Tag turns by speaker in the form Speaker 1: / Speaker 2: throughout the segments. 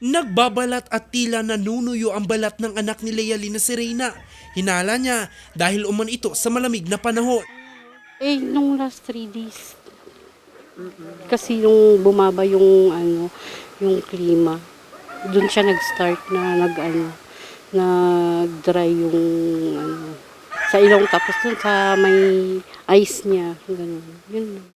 Speaker 1: Nagbabalat at tila nanunuyo ang balat ng anak ni Leali na si Reyna. Hinala niya dahil uman ito sa malamig na panahon.
Speaker 2: Eh, nung last three days. Kasi nung bumaba yung ano, yung klima, doon siya nag-start na nag ano, nag-dry yung ano, sa ilong tapos dun sa may ice niya, ganun. Yun.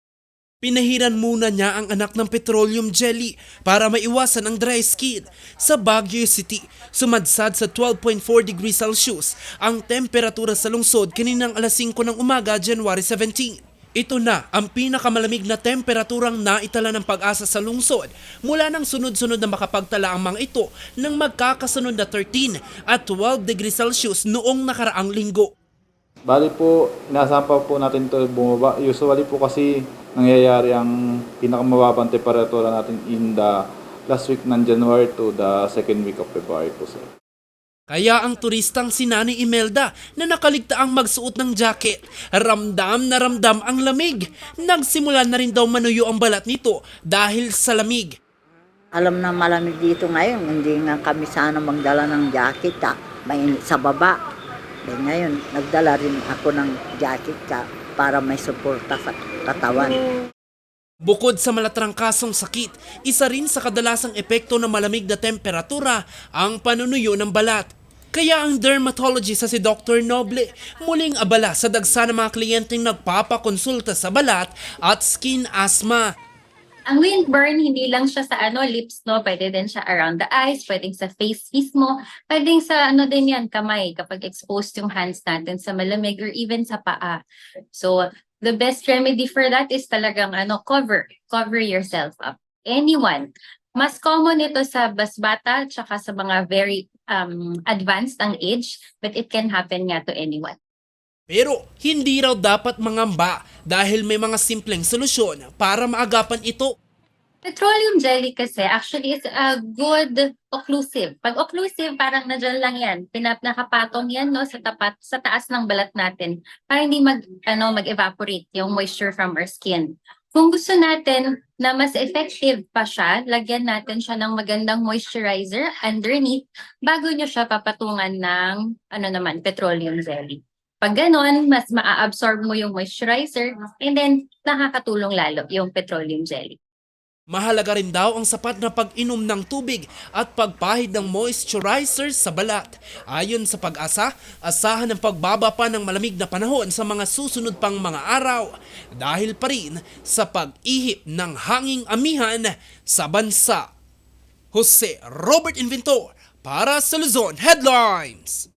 Speaker 1: Pinahiran muna niya ang anak ng petroleum jelly para maiwasan ang dry skin. Sa Baguio City, sumadsad sa 12.4 degrees Celsius ang temperatura sa lungsod kaninang alas 5 ng umaga, January 17. Ito na ang pinakamalamig na temperaturang naitala ng pag-asa sa lungsod mula nang sunod-sunod na makapagtala ang mga ito ng magkakasunod na 13 at 12 degrees Celsius noong nakaraang linggo.
Speaker 3: Bali po, inasahan pa po natin ito bumaba. Usually po kasi nangyayari ang pinakamababang temperatura natin in the last week ng January to the second week of February po sir.
Speaker 1: Kaya ang turistang si Nani Imelda na nakaligtaang magsuot ng jacket, ramdam na ramdam ang lamig. Nagsimula na rin daw manuyo ang balat nito dahil sa lamig.
Speaker 4: Alam na malamig dito ngayon, hindi nga kami sana magdala ng jacket ha. Mainit sa baba. Eh ngayon, nagdala rin ako ng jacket ka para may suporta sa katawan.
Speaker 1: Bukod sa malatrangkasong sakit, isa rin sa kadalasang epekto ng malamig na temperatura ang panunuyo ng balat. Kaya ang dermatologist sa si Dr. Noble muling abala sa dagsa ng mga kliyenteng nagpapakonsulta sa balat at skin asthma.
Speaker 5: Ang windburn, hindi lang siya sa ano, lips, no? Pwede din siya around the eyes, pwedeng sa face mismo, pwedeng sa ano din yan, kamay, kapag exposed yung hands natin sa malamig or even sa paa. So, the best remedy for that is talagang ano, cover. Cover yourself up. Anyone. Mas common ito sa basbata tsaka sa mga very um, advanced ang age, but it can happen nga to anyone.
Speaker 1: Pero hindi raw dapat mangamba dahil may mga simpleng solusyon para maagapan ito.
Speaker 5: Petroleum jelly kasi actually is a good occlusive. Pag occlusive, parang nadyan lang yan. Pinap nakapatong yan no, sa tapat sa taas ng balat natin para hindi mag ano mag-evaporate yung moisture from our skin. Kung gusto natin na mas effective pa siya, lagyan natin siya ng magandang moisturizer underneath bago nyo siya papatungan ng ano naman, petroleum jelly. Pag ganon, mas maa-absorb mo yung moisturizer and then nakakatulong lalo yung petroleum jelly.
Speaker 1: Mahalaga rin daw ang sapat na pag-inom ng tubig at pagpahid ng moisturizer sa balat. Ayon sa pag-asa, asahan ang pagbaba pa ng malamig na panahon sa mga susunod pang mga araw dahil pa rin sa pag-ihip ng hanging amihan sa bansa. Jose Robert Inventor para sa Luzon Headlines.